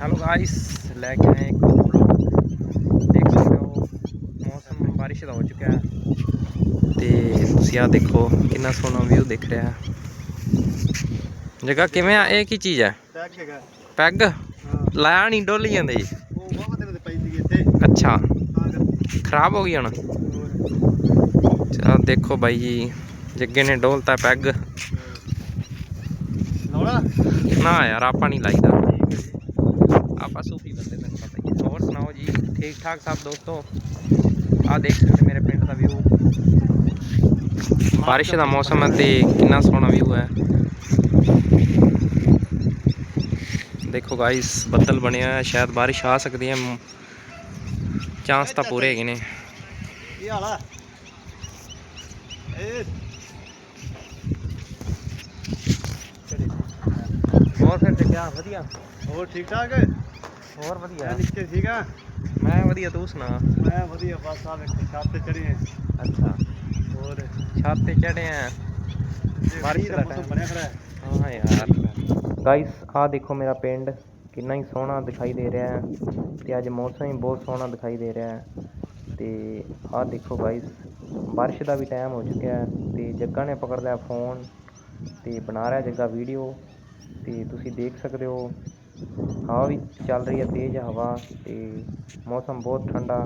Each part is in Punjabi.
ਹੈਲੋ ਗਾਇਸ ਲੈ ਕੇ ਆਏ ਇੱਕ vlog। ਦੇਖ ਸਕਦੇ ਹੋ ਮੌਸਮ ਬਾਰਿਸ਼ ਦਾ ਹੋ ਚੁੱਕਿਆ ਹੈ ਤੇ ਤੁਸੀਂ ਆ ਦੇਖੋ ਕਿੰਨਾ ਸੋਹਣਾ ਵਿਊ ਦਿਖ ਰਿਹਾ ਹੈ ਜਗ੍ਹਾ ਕਿਵੇਂ ਆ ਇਹ ਕੀ ਚੀਜ਼ ਹੈ ਟੈਗ ਹੈਗਾ ਪੈਗ ਲਾਇਆ ਨਹੀਂ ਡੋਲੀ ਜਾਂਦੇ ਜੀ ਉਹ ਵਾਵਾ ਦਿਨ ਤੇ ਪਈ ਸੀਗੀ ਇੱਥੇ ਅੱਛਾ ਖਰਾਬ ਹੋ ਗਈ ਹੁਣ ਚਾ ਦੇਖੋ ਬਾਈ ਜੀ ਜੱਗੇ ਨੇ ਡੋਲਤਾ ਪੈਗ ਲਾਉਣਾ ਨਾ ਯਾਰ ਆਪਾਂ ਨਹੀਂ ਲਾਈਦਾ ਆਪਾਂ ਸੂਫੀ ਬੰਦੇ ਤੈਨੂੰ ਪਤਾ ਹੀ ਹੈ ਹੋਰ ਸੁਣਾਓ ਜੀ, ਠੀਕ ਠਾਕ ਸਭ ਦੋਸਤੋ? ਆ ਦੇਖ ਸਕਦੇ ਮੇਰੇ ਪਿੰਡ ਦਾ ਵਿਊ ਬਾਰਿਸ਼ ਦਾ ਮੌਸਮ ਹੈ ਤੇ ਕਿੰਨਾ ਸੋਹਣਾ ਵਿਊ ਹੈ। ਦੇਖੋ ਗਾਇਸ ਬੱਦਲ ਬਣਿਆ ਹੈ, ਸ਼ਾਇਦ ਬਾਰਿਸ਼ ਆ ਸਕਦੀ ਹੈ। ਚਾਂਸ ਤਾਂ ਪੂਰੇ ਹੈਗੇ ਨੇ। ਕੀ ਹਾਲ ਹੋਰ ਫਿਰ ਜੱਗਿਆ ਵਧੀਆ। ਹੋਰ ਠੀਕ ਠਾਕ? ਹੋਰ ਵਧੀਆ। ਮੈਂ ਨਿੱਕੇ ਠੀਕ ਆ? ਮੈਂ ਵਧੀਆ ਤੂੰ ਸੁਣਾ? ਮੈਂ ਵਧੀਆ ਬਸ ਆ ਵੇਖ ਛੱਤ ਤੇ ਚੜੀ ਆ। ਅੱਛਾ। ਹੋਰ? ਛੱਤ ਤੇ ਚੜੇ ਆ। ਬਾਰਿਸ਼ ਦਾ ਦਾ ਮੌਸਮ time। ਬਣਿਆ ਖੜਾ ਹੈ। ਹਾਂ ਯਾਰ। ਗਾਇਸ ਆ ਦੇਖੋ ਮੇਰਾ ਪਿੰਡ ਕਿੰਨਾ ਹੀ ਸੋਹਣਾ ਦਿਖਾਈ ਦੇ ਰਿਹਾ ਹੈ ਤੇ ਅੱਜ ਮੌਸਮ ਹੀ ਬਹੁਤ ਸੋਹਣਾ ਦਿਖਾਈ ਦੇ ਰਿਹਾ ਹੈ। ਤੇ ਆਹ ਦੇਖੋ ਗਾਇਸ ਬਾਰਿਸ਼ ਦਾ ਵੀ ਟਾਈਮ ਹੋ ਚੁੱਕਿਆ ਹੈ ਤੇ ਜੱਗਾ ਨੇ ਪਕੜ ਲਿਆ ਫੋਨ ਤੇ ਬਣਾ ਰਿਹਾ ਜੱਗਾ ਵੀਡੀਓ ਤੇ ਤੁਸੀਂ ਦੇਖ ਸਕਦੇ ਹੋ। ਹਵਾ ਵੀ ਚੱਲ ਰਹੀ ਹੈ, ਤੇਜ਼ ਹਵਾ ਤੇ ਮੌਸਮ ਬਹੁਤ ਠੰਡਾ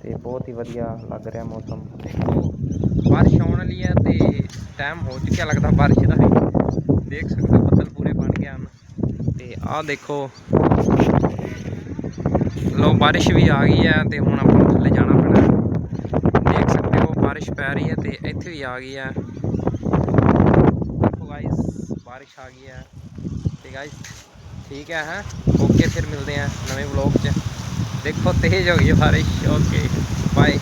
ਤੇ ਬਹੁਤ ਹੀ ਵਧੀਆ ਲੱਗ ਰਿਹਾ ਮੌਸਮ। ਬਾਰਿਸ਼ ਆਉਣ ਵਾਲੀ ਹੈ ਤੇ ਟਾਈਮ ਹੋ ਚੁੱਕਿਆ ਲੱਗਦਾ ਬਾਰਿਸ਼ ਦਾ ਦੇਖ ਸਕਦੇ ਹੋ ਬੱਦਲ ਪੂਰੇ ਬਣ ਗਏ ਹਨ। ਤੇ ਆਹ ਦੇਖੋ। ਲੋ ਬਾਰਿਸ਼ ਵੀ ਆ ਗਈ ਹੈ ਤੇ ਹੁਣ ਆਪਾਂ ਥੱਲੇ ਜਾਣਾ ਪੈਣਾ। ਦੇਖ ਸਕਦੇ ਹੋ, ਬਾਰਿਸ਼ ਪੈ ਰਹੀ ਹੈ ਤੇ ਇੱਥੇ ਵੀ ਆ ਗਈ ਹੈ। ਦੇਖੋ ਗਾਇਸ ਬਾਰਿਸ਼ ਆ ਗਈ ਹੈ। ਤੇ ਗਾਇਸ ਠੀਕ ਹੈ ਹੈ। ਓਕੇ ਫਿਰ ਮਿਲਦੇ ਹਾਂ ਨਵੇਂ ਵਲੌਗ 'ਚ। ਦੇਖੋ, ਤੇਜ਼ ਹੋ ਗਈ ਹੈ ਬਾਰਿਸ਼। Okay bye